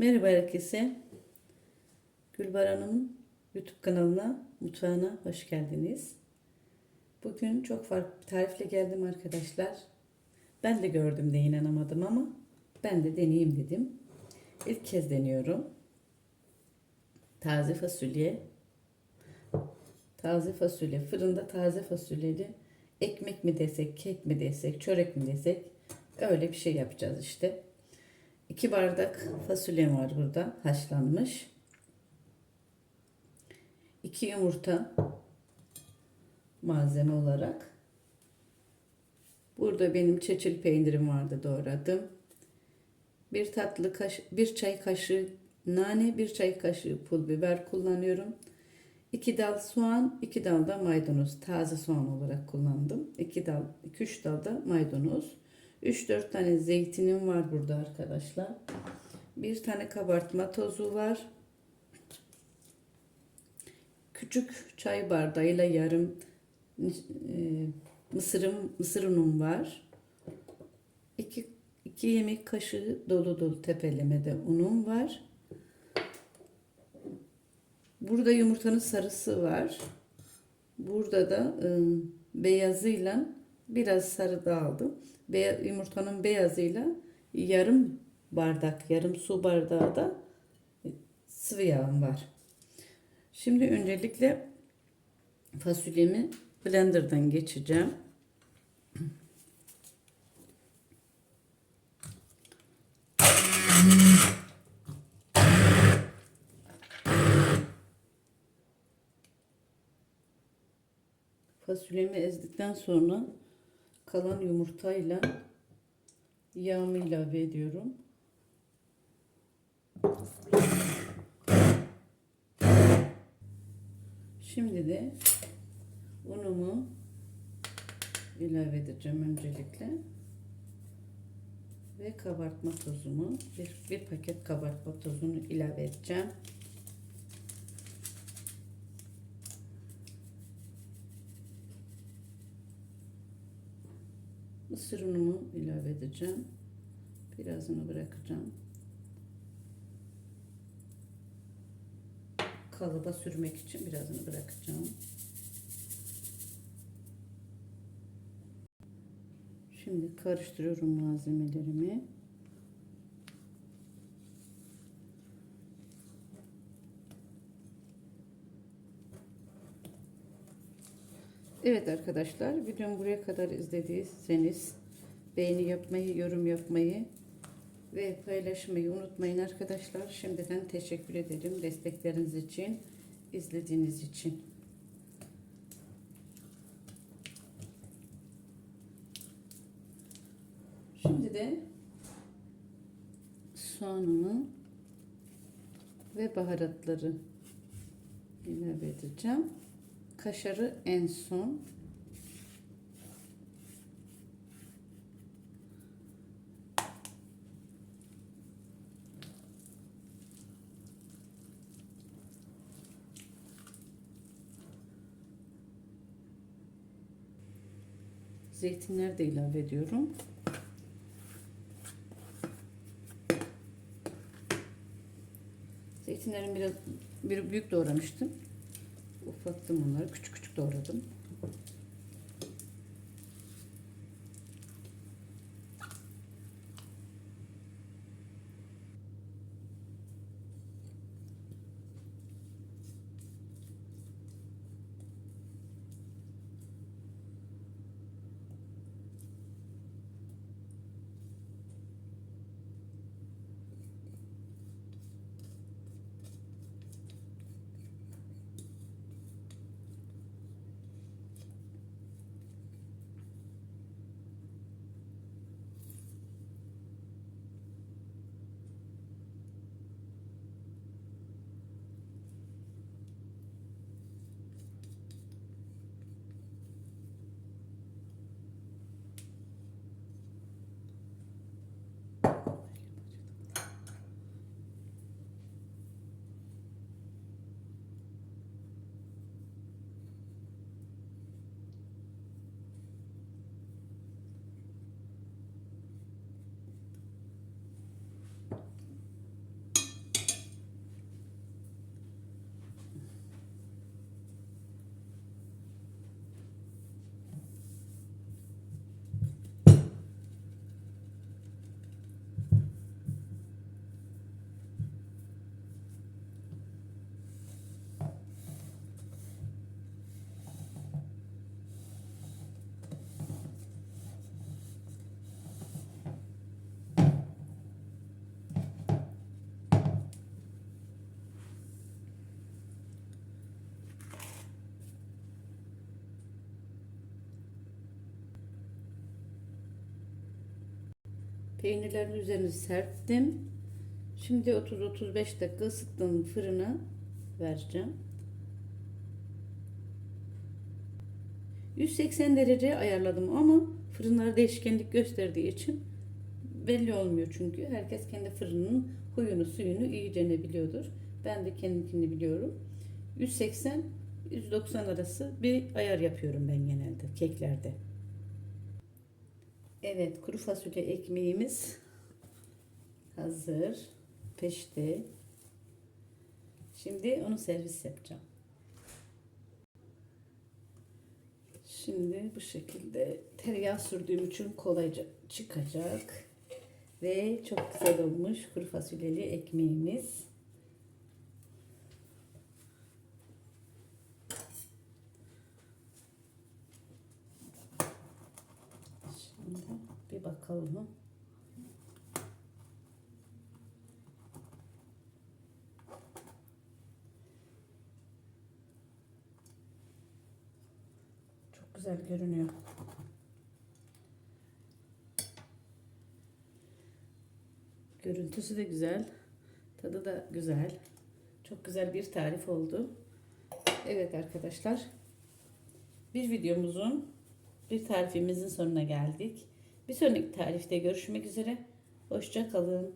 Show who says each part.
Speaker 1: Merhaba herkese. Gülbar Hanım'ın YouTube kanalına, mutfağına hoş geldiniz. Bugün çok farklı bir tarifle geldim arkadaşlar. Ben de gördüm de inanamadım ama ben de deneyeyim dedim. İlk kez deniyorum. Taze fasulye. Taze fasulye. Fırında taze fasulyeli ekmek mi desek, kek mi desek, çörek mi desek öyle bir şey yapacağız işte. 2 bardak fasulyem var burada haşlanmış. 2 yumurta malzeme olarak. Burada benim çeçil peynirim vardı doğradım. Bir tatlı kaş bir çay kaşığı nane, bir çay kaşığı pul biber kullanıyorum. 2 dal soğan, 2 dal da maydanoz. Taze soğan olarak kullandım. 2 dal, 2-3 dal da maydanoz. 3-4 tane zeytinim var burada arkadaşlar. Bir tane kabartma tozu var. Küçük çay bardağıyla yarım e, mısırım, mısır unum var. 2 2 yemek kaşığı dolu dolu tepelemede unum var. Burada yumurtanın sarısı var. Burada da e, beyazıyla biraz sarı da aldım. Be yumurtanın beyazıyla yarım bardak, yarım su bardağı da sıvı yağım var. Şimdi öncelikle fasulyemi blenderdan geçeceğim. Fasulyemi ezdikten sonra kalan yumurtayla yağımı ilave ediyorum. Şimdi de unumu ilave edeceğim öncelikle. Ve kabartma tozumu, bir, bir paket kabartma tozunu ilave edeceğim. Mısır unumu ilave edeceğim. Birazını bırakacağım. Kalıba sürmek için birazını bırakacağım. Şimdi karıştırıyorum malzemelerimi. Evet arkadaşlar videomu buraya kadar izlediyseniz beğeni yapmayı, yorum yapmayı ve paylaşmayı unutmayın arkadaşlar. Şimdiden teşekkür ederim destekleriniz için, izlediğiniz için. Şimdi de soğanımı ve baharatları ilave edeceğim. Kaşarı en son. Zeytinler de ilave ediyorum. Zeytinlerin biraz bir büyük doğramıştım. Ufattım onları. Küçük küçük doğradım. Peynirlerin üzerini serptim. Şimdi 30-35 dakika ısıttığım fırına vereceğim. 180 derece ayarladım ama fırınlar değişkenlik gösterdiği için belli olmuyor çünkü. Herkes kendi fırının huyunu suyunu iyice ne biliyordur. Ben de kendimkini biliyorum. 180 190 arası bir ayar yapıyorum ben genelde keklerde. Evet kuru fasulye ekmeğimiz hazır. Peşte. Şimdi onu servis yapacağım. Şimdi bu şekilde tereyağı sürdüğüm için kolayca çıkacak. Ve çok güzel olmuş kuru fasulyeli ekmeğimiz. Şimdi bakalım. Çok güzel görünüyor. Görüntüsü de güzel. Tadı da güzel. Çok güzel bir tarif oldu. Evet arkadaşlar. Bir videomuzun, bir tarifimizin sonuna geldik. Bir sonraki tarifte görüşmek üzere. Hoşça kalın.